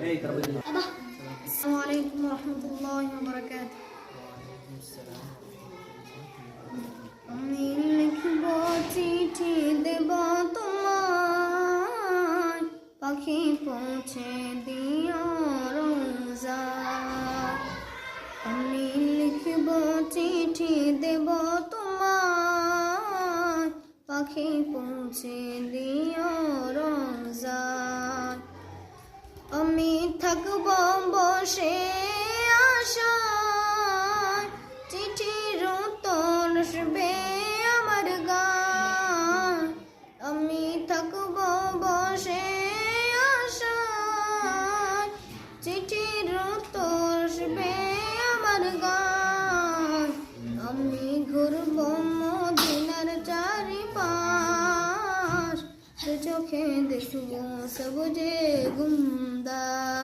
আসসালামু আলাইকুম রহমতুল্লাহ বরকাত আমি লিখব চিঠি দেব তোমায়, পাখি পৌঁছে দিও রোজা। আমি লিখব চিঠি দেব তোমায়, পাখি পৌঁছে দিও থাকব বসে আশায় চিঠির উত্তর আসবে আমার গান। আমি থাকব বসে আশায় চিঠির উত্তর আসবে আমার গান। আমি ঘুরব মদিনার চারিপাশ। চোখে দেখব সবুজে গুম